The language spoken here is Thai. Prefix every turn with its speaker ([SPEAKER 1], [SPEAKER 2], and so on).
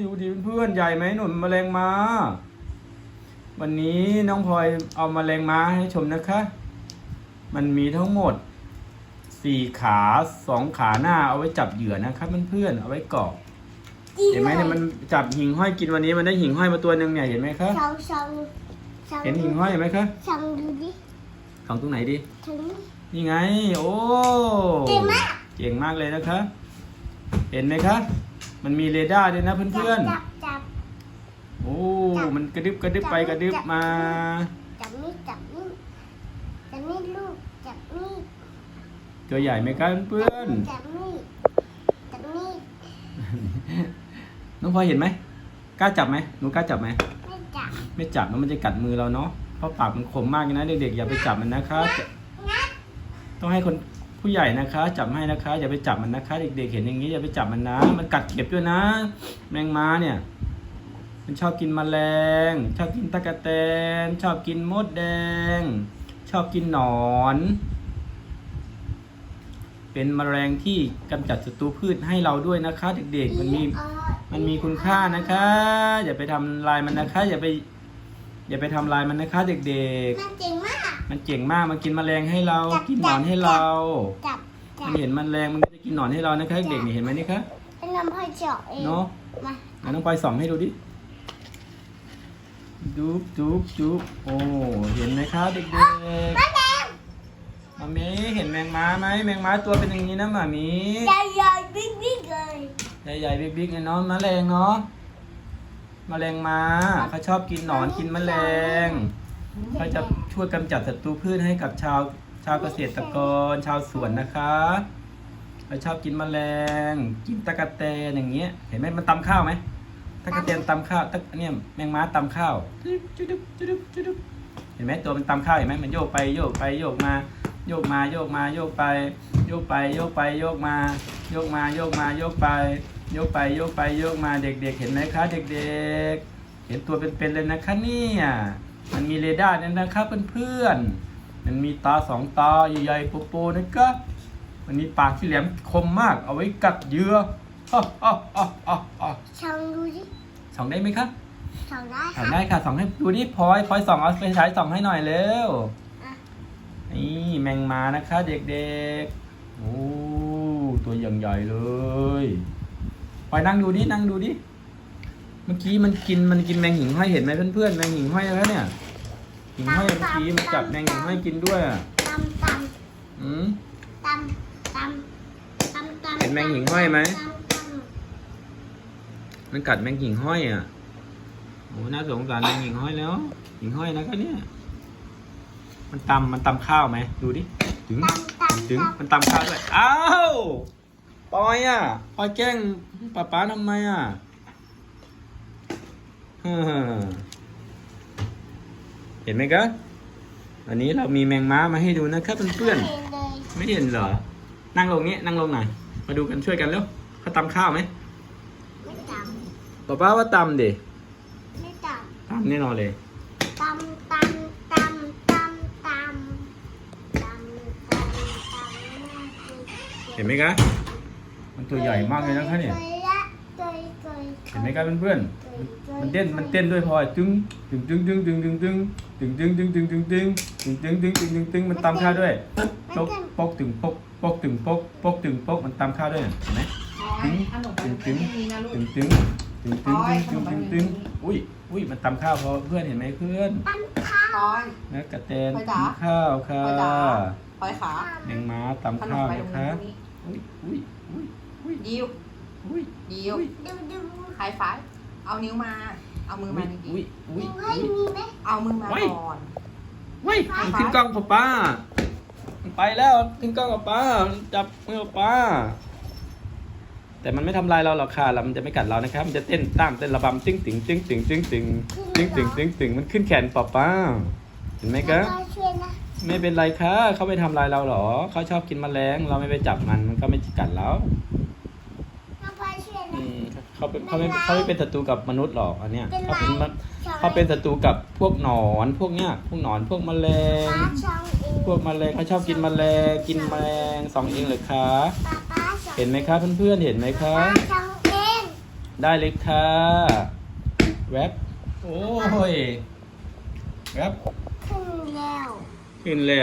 [SPEAKER 1] อยู่ดีเพื่อนใหญ่ไหมหนุนแมลงมาวันนี้น้องพลอยเอาแมลงม้าให้ชมนะคะ มันมีทั้งหมดสี่ขาสองขาหน้าเอาไว้จับเหยื่อนะครับเพื่อนๆเอาไว้เกาะเห็นไหมเนี่ยมันจับหิ่งห้อยกินวันนี้มันได้หิ่งห้อยมาตัวหนึ่งเนี่ยเห็นไหมคะ
[SPEAKER 2] สองสองสอง
[SPEAKER 1] เห็นหิ่งห้อยไหมคะ
[SPEAKER 2] สองดูดิ
[SPEAKER 1] ของตรงไหนดี
[SPEAKER 2] ถึง
[SPEAKER 1] นี่ไง โอ้
[SPEAKER 2] เก่งมาก
[SPEAKER 1] เก่งมากเลยนะคะ เห็นไหมคะ มันมีเรดาร์ด้วยนะเพื่อน
[SPEAKER 2] จับจับ
[SPEAKER 1] ๆ โอ้ มันกระดึบกระดึบไปกระดึบมา
[SPEAKER 2] จับนี่จับนี่จับนี่ลูกจับนี่
[SPEAKER 1] ตัวใหญ่ไหมคะเพื่อน
[SPEAKER 2] จับนี่จับนี่
[SPEAKER 1] น้องพลอยเห็นไหมกล้าจับไหมหนูกล้าจับไหม
[SPEAKER 2] ไม่จับ
[SPEAKER 1] ไม่จับแล้วมันจะกัดมือเราเนาะ เพราะปากมันคมมากนะเด็กๆอย่าไปจับมันนะคะ
[SPEAKER 2] งัด
[SPEAKER 1] ต้องให้คน ผู้ใหญ่นะคะจับให้นะคะอย่าไปจับมันนะคะ เด็กๆเห็นอย่างนี้อย่าไปจับมันนะ มันกัดเก็บด้วยนะ แมงม้าเนี่ย มันชอบกินแมลง ชอบกินตะกะแตน ชอบกินมดแดง ชอบกินหนอน เป็นแมลงที่กำจัดศัตรูพืชให้เราด้วยนะคะ เด็กๆ มันมีมันมีคุณค่านะคะ อย่าไปทำลายมันนะคะ อย่าไป อย่าไปทำลายมันนะคะ เด็ก
[SPEAKER 2] มันเจ๋งมาก
[SPEAKER 1] ๆ มันเก่งมากมันกินแมลงให้เรา
[SPEAKER 2] จับ
[SPEAKER 1] กินหนอนให้เรา
[SPEAKER 2] จับจั
[SPEAKER 1] มั
[SPEAKER 2] บ
[SPEAKER 1] นเห็นแมลงมันก็จะกินหนอนให้เรานะคะเด็กๆนี่เห็นไหมนี่คะ
[SPEAKER 2] เป็นน้ำพ่อเจาะเอง
[SPEAKER 1] เนาะ
[SPEAKER 2] มา
[SPEAKER 1] งั้นน้องปอยส่องให้ดูดิจุ๊บจุ๊บจุ๊บโอ้เห็นไหมคะเด็ก
[SPEAKER 2] มาแล้ว
[SPEAKER 1] ๆมามีเห็นแมงม้าไหมแมงม้าตัวเป็นอย่างนี้นะหมามี
[SPEAKER 2] ใหญ่ใหญ่บิ๊กบิ๊กเลย
[SPEAKER 1] ใหญ่ๆบิ๊กๆเลยเนาะแมลงเนาะแมลงม้าเขาชอบกินหนอนกินแมลง เขาจะช่วยกำจัดศัตรูพืชให้กับชาวชาวเกษตรกร ชาวสวนนะคะเขาชอบกินแมลง กินตะกะแตนอย่างเงี้ย เห็นไหมมันตำข้าวไหมตะกะแตนตำข้าวตะเนี่ยแมงม้าตำข้าวจุดุบจุดุบจุดุบเห็นไหมตัวมันตำข้าวเห็นไหมมันโยกไปโยกไปโยกมา โยกมาโยกมาโยกไป โยกไปโยกไปโยกมา โยกมาโยกมาโยกไป โยกไปโยกไปโยกมาเด็กๆ เห็นไหมคะเด็กๆ เห็นตัวเป็นๆเลยนะคะเนี่ย มันมีเรดาร์เนี่ยนะครับเพื่อนๆ มันมีตาสองตาใหญ่ๆโปๆนะครับมันมีปากที่แหลมคมมากเอาไว้กัดเหยื่อฮ่าฮ่าฮ่าฮ่าฮ่า
[SPEAKER 2] ช่องดูดิ
[SPEAKER 1] ส่องได้ไหมครับ
[SPEAKER 2] ช่องได้ค
[SPEAKER 1] ส่
[SPEAKER 2] รั
[SPEAKER 1] อบงได้ค่ะส่องให้ดูดิพลอยพลอยส่องเอาไฟฉายส่องให้หน่อยเร็ว
[SPEAKER 2] อะ
[SPEAKER 1] นี่แมงมานะคะเด็กๆโอ้ตัวอย่างใหญ่เลยไปนั่งดูดินั่งดูดิ เมื่อกี้มันกินมันกินแมงหิ่งห้อยเห็นไหมเพื่อนๆแมงหิ่งห้อยแล้วเนี่ยหิ่งห้อยเมื่อกี้มันจับแมงหิ่งห้อยกินด้วยอะ
[SPEAKER 2] ตำต
[SPEAKER 1] อืมำ
[SPEAKER 2] ตำตำตำตำ
[SPEAKER 1] เห็นแมงหิ่งห้อยไหม
[SPEAKER 2] ตำต
[SPEAKER 1] มันกัดแมงหิ่งห้อยอะโอ้น่าสงสารแมงหิ่งห้อยแล้วหิ่งห้อยนะคะเนี่ย มันตำมันตำข้าวไหมดูดิถึงำ
[SPEAKER 2] ตำตำ
[SPEAKER 1] ถึง
[SPEAKER 2] ตำ
[SPEAKER 1] มันตำข้าวด้วย อ้าว ปอยอะ ปอยแกล้งป้าป๊าทำไมอะฮ่า เห็นไหมครับอันนี้เรามีแมงม้ามาให้ดูนะครับเพื่อนๆ ไม่เห็นเหรอ นั่งลงนี้นั่งลงหน่อย มาดูกันช่วยกันเร็วเขาตำข้าวไหม
[SPEAKER 2] ไม่ตำ
[SPEAKER 1] ป้าป้าว่าตำดิ
[SPEAKER 2] ไม่ตำ
[SPEAKER 1] ตำแน่นอนเลย
[SPEAKER 2] ตำตำตำตำตำ
[SPEAKER 1] เห็นไหมครับมันตัวใหญ่มากเลยนะครับเนี่ย
[SPEAKER 2] เห็
[SPEAKER 1] นไหมครับเพื่อนๆ มันเต้นมันเต้นด้วยพอยตึงตึงตึงตึงตึงตึงตึงตึงตึงตึงตึงตึงตึงตึงตึงตึงตึงตึงตึงมันตำข้าวด้วยปกปกตึงปกปกตึงปกปกตึงปกมันตำข้าวด้วยเห็นไหม
[SPEAKER 3] ตึงตึงตึงมีนะลูก
[SPEAKER 1] ตึงตึงตึงตึงตึงตึงตึงตึงอุ้ยอุ้ยมันตำข้าวพอเพื่อนเห็นไหมเพื่อน
[SPEAKER 2] ตำข้าว
[SPEAKER 1] นะกระเตน
[SPEAKER 3] ไป
[SPEAKER 1] กิ
[SPEAKER 3] จ๋า
[SPEAKER 1] นข้าวค่ะ
[SPEAKER 3] พลอยขา
[SPEAKER 1] แมงม้าตำ
[SPEAKER 3] นม
[SPEAKER 1] ข้าวนะคะอุ้ยอุ้ยอุ้ยอุ้ย
[SPEAKER 3] ยิว
[SPEAKER 1] อุ้ย
[SPEAKER 3] ยิว
[SPEAKER 2] ดูดู
[SPEAKER 3] ไฮไฟว์ เอานิ้วมา เอามือมาดี
[SPEAKER 1] อุ้ยอุ้ย
[SPEAKER 2] ดูให้
[SPEAKER 1] อุ้ย
[SPEAKER 2] มีไหม
[SPEAKER 3] ๆเอามือมาก่อน
[SPEAKER 1] เว้ยมันขึ้นกล้องป้าป้ามันไปแล้วขึ้นกล้องกับป้าจับมือกับป้า แต่มันไม่ทำลายเราหรอกค่ะแล้วมันจะไม่กัดเรานะครับ มันจะเต้นตามเต้นระบำตึ้งตึงตึ้งตึงตึงตึงตึงตึงตึงตึงมันขึ้นแขนป้าป้า เห็นไหมครับ
[SPEAKER 2] แล้วก็ช่วยนะ
[SPEAKER 1] ไม่เป็นไรค่ะเขาไม่ทำลายเราหรอ เขาชอบกินแมลง เราไม่ไปจับมัน มันก็ไม่กัดเรา
[SPEAKER 2] น้องพลอยช่วย
[SPEAKER 1] อื
[SPEAKER 2] นะ
[SPEAKER 1] ม เขาเป็นเขาไม่เขาไม่เป็นศัตรูกับมนุษย์หรอกอันเนี้ย
[SPEAKER 2] เป็น
[SPEAKER 1] เขา
[SPEAKER 2] ไร
[SPEAKER 1] เป็นมะเขาเป็นศัตรูกับพวกหนอนพวกเนี้ยพวกหนอนพวกแมลง
[SPEAKER 2] ป้าช่องเอง
[SPEAKER 1] พวกแมลงเขาชอบกินแมลงกินแมลงสองเองเหรอคะ
[SPEAKER 2] ป้าป้าช่อง
[SPEAKER 1] เห็นไหมคะเพื่อนๆเห็นไหมคะ
[SPEAKER 2] ป้าช่องเอง
[SPEAKER 1] ฮได้เลยค่ะแวบโอ้ยแวบ
[SPEAKER 2] ขึ้นแล้ว
[SPEAKER 1] ขึ้นแล้ว